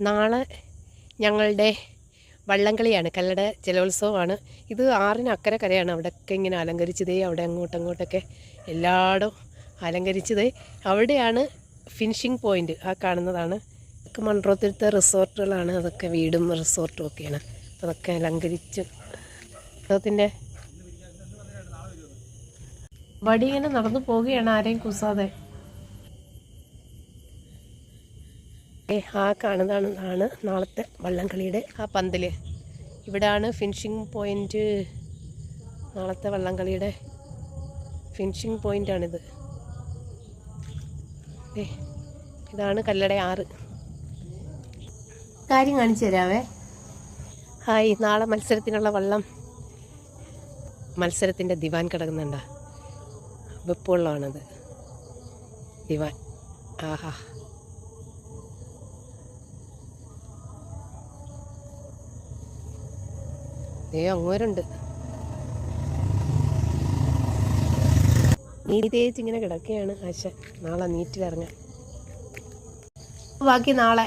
നാളെ ഞങ്ങളുടെ വള്ളംകളിയാണ് കല്ലട ജലോത്സവമാണ്. ഇത് ആറിന് അക്കരെ കരയാണ് അവിടെയൊക്കെ ഇങ്ങനെ അലങ്കരിച്ചതേ അവിടെ അങ്ങോട്ടും അങ്ങോട്ടൊക്കെ എല്ലായിടും അലങ്കരിച്ചത്. അവിടെയാണ് ഫിനിഷിംഗ് പോയിന്റ് ആ കാണുന്നതാണ്. ഇതൊക്കെ റിസോർട്ടുകളാണ് അതൊക്കെ വീടും റിസോർട്ടും ഒക്കെയാണ്. അതൊക്കെ അലങ്കരിച്ച്. അതിന്റെ വടി നടന്നു പോവുകയാണ് ആരെയും കുസാതെ. ഏ ആ കാണുന്നതാണ് നാളത്തെ വള്ളംകളിയുടെ ആ പന്തൽ. ഇവിടാണ് ഫിനിഷിംഗ് പോയിന്റ് നാളത്തെ വള്ളംകളിയുടെ ഫിനിഷിംഗ് പോയിന്റാണിത് ഏ ഇതാണ് കല്ലട ആറ്. കാര്യം കാണിച്ചു തരാവേ. ഹായ് നാളെ മത്സരത്തിനുള്ള വള്ളം. മത്സരത്തിന്റെ ദിവാൻ കിടക്കുന്നുണ്ട. വെപ്പുള്ളതാണത് ദിവാൻ. ആഹാ. ദേ അങ്ങോരുണ്ട്. നീതി തേച്ച് ഇങ്ങനെ കിടക്കുകയാണ് ആശ. നാളെ നീറ്റിലിറങ്ങാം ബാക്കി നാളെ.